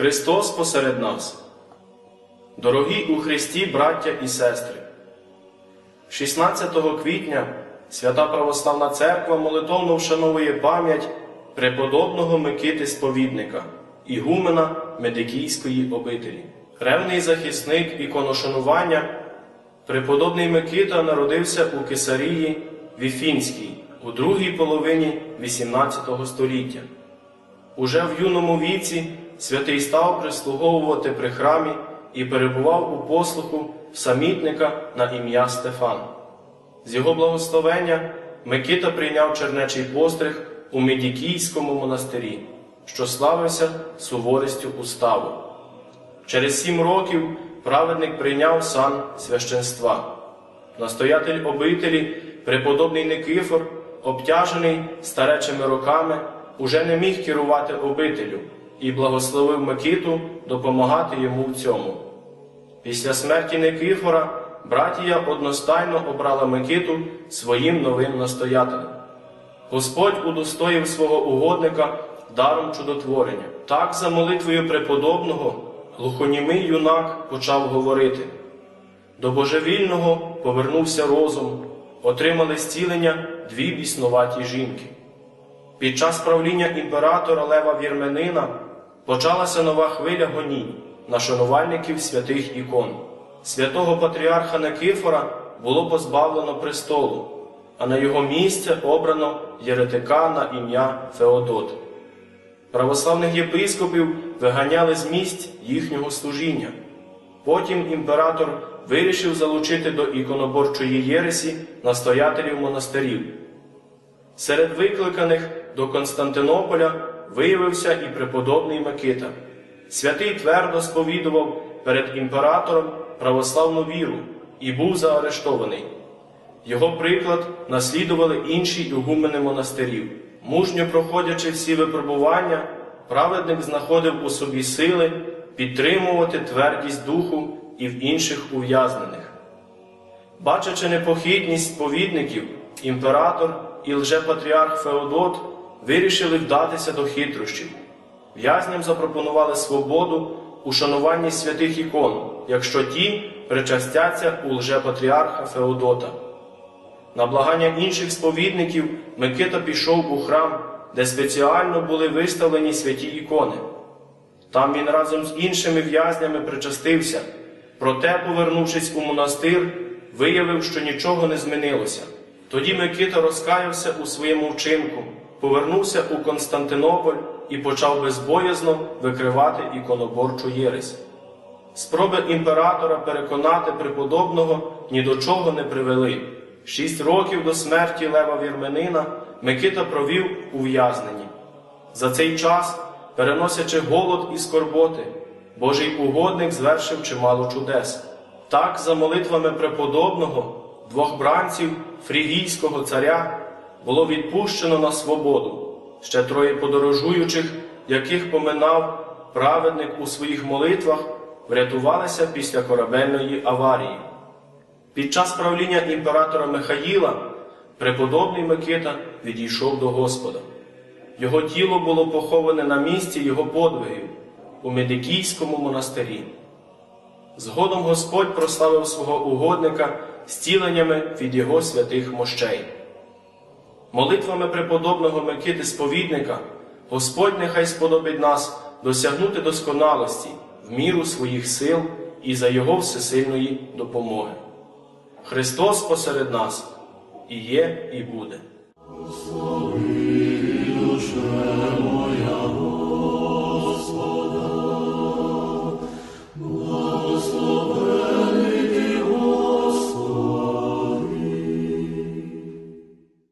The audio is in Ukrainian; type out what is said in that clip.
Христос посеред нас. Дорогі у Христі, браття і сестри. 16 квітня Свята Православна Церква молитовно вшановує пам'ять преподобного Микити Сповідника, ігумена Медикійської обителі. Ревний захисник іконошанування, преподобний Микита народився у Кесарії Віфінській у другій половині XVIII століття. Уже в юному віці святий став прислуговувати при храмі і перебував у послуху самітника на ім'я Стефан. З його благословення Микита прийняв чернечий постриг у Медікійському монастирі, що славився суворістю уставу. Через сім років праведник прийняв сан священства. Настоятель обителі, преподобний Никифор, обтяжений старечими роками, уже не міг керувати обителю і благословив Микиту допомагати йому в цьому. Після смерті Никифора братія одностайно обрала Микиту своїм новим настоятелем. Господь удостоїв свого угодника даром чудотворення. Так, за молитвою преподобного, глухонімий юнак почав говорити. До божевільного повернувся розум, отримали зцілення дві біснуваті жінки. Під час правління імператора Лева Вірменина почалася нова хвиля гонінь на шанувальників святих ікон. Святого патріарха Никифора було позбавлено престолу, а на його місце обрано єретика на ім'я Феодот. Православних єпископів виганяли з місць їхнього служіння. Потім імператор вирішив залучити до іконоборчої єресі настоятелів монастирів. Серед викликаних до Константинополя виявився і преподобний Микита. Святий твердо сповідував перед імператором православну віру і був заарештований. Його приклад наслідували інші ігумени монастирів. Мужньо проходячи всі випробування, праведник знаходив у собі сили підтримувати твердість духу і в інших ув'язнених. Бачачи непохитність сповідників, імператор і лжепатріарх Феодот вирішили вдатися до хитрощів. В'язням запропонували свободу у шануванні святих ікон, якщо ті причастяться у лжепатріарха Феодота. На благання інших сповідників Микита пішов у храм, де спеціально були виставлені святі ікони. Там він разом з іншими в'язнями причастився, проте, повернувшись у монастир, виявив, що нічого не змінилося. Тоді Микита розкаявся у своєму вчинку, повернувся у Константинополь і почав безбоязно викривати іконоборчу єресь. Спроби імператора переконати преподобного ні до чого не привели. Шість років до смерті Лева Вірменина Микита провів у в'язненні. За цей час, переносячи голод і скорботи, Божий угодник звершив чимало чудес. Так, за молитвами преподобного, двох бранців фрігійського царя було відпущено на свободу. Ще троє подорожуючих, яких поминав праведник у своїх молитвах, врятувалися після корабельної аварії. Під час правління імператора Михаїла преподобний Микита відійшов до Господа. Його тіло було поховане на місці його подвигів у Медикійському монастирі. Згодом Господь прославив свого угодника зціленнями від його святих мощей. Молитвами преподобного Микити Сповідника Господь нехай сподобить нас досягнути досконалості в міру своїх сил і за Його всесильної допомоги. Христос посеред нас і є, і буде. Душе